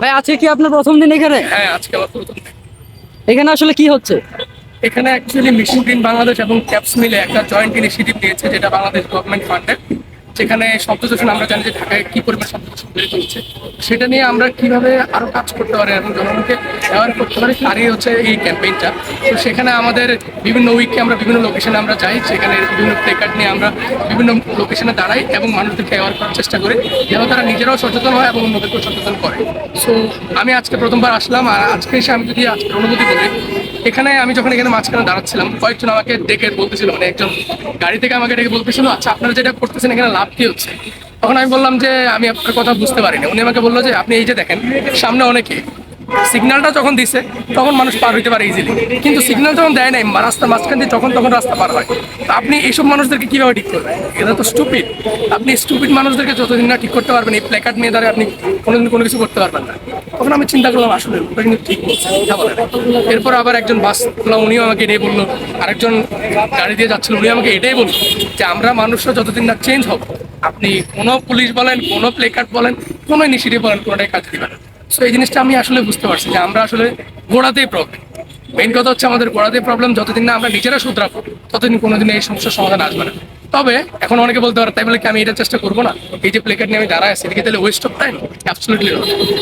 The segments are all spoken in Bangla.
ভাই আজকে কি আপনার প্রথম দিন এখানে? হ্যাঁ আজকে আমার প্রথম দিন। এখানে আসলে কি হচ্ছে? এখানে অ্যাকচুয়ালি মিশন গ্রিন বাংলাদেশ এবং ক্যাপস মিলে একটা জয়েন্ট ইনিশিয়েটিভ নিয়েছে যেটা বাংলাদেশ গভর্নমেন্ট ফান্ডেড যেখানে শব্দ দূষণ আমরা জানি যে ঢাকায় কি পরিমাণ শব্দ দূষণ বেড়ে চলছে সেটা নিয়ে আমরা কীভাবে আরও কাজ করতে পারি এবং জনগণকে অ্যাওয়ার করতে পারি, তারই হচ্ছে এই ক্যাম্পেইনটা তো সেখানে আমাদের বিভিন্ন উইকে আমরা বিভিন্ন লোকেশনে আমরা যাই, সেখানে বিভিন্ন প্লেকার্ড নিয়ে আমরা বিভিন্ন লোকেশনে দাঁড়াই এবং মানুষদেরকে অ্যাওয়ার করার চেষ্টা করি, যেন তারা নিজেরাও সচেতন হয় এবং অন্যদেরকেও সচেতন করে। সো আমি আজকে প্রথমবার আসলাম, আর আজকে এসে আমি যদি আজকে অনুভূতি বলি এখানে আমি যখন এখানে মাঝখানে দাঁড়াচ্ছিলাম, কয়েকজন আমাকে ডেকে বলতেছিল মানে একজন গাড়ি থেকে আমাকে ডেকে বলতেছিল আচ্ছা আপনারা যেটা করতেছেন, এখানে লাভ কি হচ্ছে? তখন আমি বললাম যে, আমি আপনার কথা বুঝতে পারিনি। উনি আমাকে বলল যে, আপনি এই যে দেখেন, সামনে অনেকে সিগন্যালটা যখন দিছে, তখন মানুষ পার হইতে পারে ইজিলি কিন্তু সিগন্যাল যখন দেয় নাই রাস্তার মাঝখান দিয়ে যখন তখন রাস্তা পার হয়। তো আপনি এইসব মানুষদেরকে কীভাবে ঠিক করবেন? এটা তো স্টুপিড আপনি স্টুপিড মানুষদেরকে যতদিন না ঠিক করতে পারবেন, এই প্ল্যাকার্ড নিয়ে দ্বারা আপনি কোনোদিন কোনো কিছু করতে পারবেন না। তখন আমি চিন্তা করলাম, আসলে ওটা কিন্তু ঠিক এরপর আবার একজন বাস উনিও আমাকে এটাই বলল। আরেকজন গাড়ি দিয়ে যাচ্ছিল উনি আমাকে এটাই বলল যে, আমরা মানুষরা যতদিন না চেঞ্জ হব, আপনি কোনো পুলিশ বলেন, কোনো প্লেকার্ড বলেন, কোনো ইনিশিয়েটিভ বলেন, কোনোটাই কাজ দিবেন না। সো এই জিনিসটা আমি আসলে বুঝতে পারছি যে আমরা আসলে গোড়াতেই প্রবলেম মেইন কথা হচ্ছে আমাদের গোড়াতেই প্রবলেম যতদিন না আমরা নিজেরা শুধরাবো, ততদিন কোনোদিন এই সমস্যার সমাধান আসবে না। তবে, এখন অনেকে বলতে পারে, তাই বলে কি আমি এটা চেষ্টা করব না? এই যে প্লেকার্ড নিয়ে আমি দাঁড়ায় আছি এদিকে তাহলে ওয়েস্ট অফ টাইম অ্যাবসলিটলি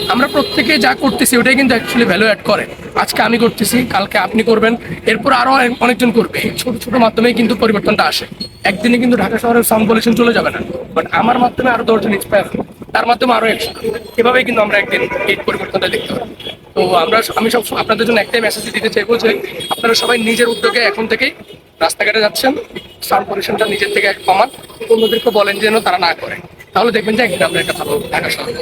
আমরা প্রত্যেকে যা করতেছি, ওটাই কিন্তু অ্যাকচুয়ালি ভ্যালু অ্যাড করে। আজকে আমি করতেছি, কালকে আপনি করবেন, এরপর আরও অনেক- অনেকজন করবে। এই ছোট ছোট মাধ্যমেই কিন্তু পরিবর্তনটা আসে। একদিনে কিন্তু ঢাকা শহরের সাউন্ড পলিউশন চলে যাবে না। বাট আমার মাধ্যমে আরও দশজন ইন্সপায়ার তার মাধ্যমে আরও একশো। এভাবেই কিন্তু আমরা একদিন এই পরিবর্তনটা দেখতে পাবো। তো আমরা আমি সব আপনাদের জন্য একটাই মেসেজ দিতে চাইব যে আপনারা সবাই নিজের উদ্যোগে এখন থেকেই রাস্তাঘাটে যাচ্ছেন সাউন্ড পলিউশনটা নিজের থেকে কমান। অন্যদেরকে বলেন যেন তারা না করে। তাহলে দেখবেন যে একদিন আমরা একটা ভালো ঢাকা শহর।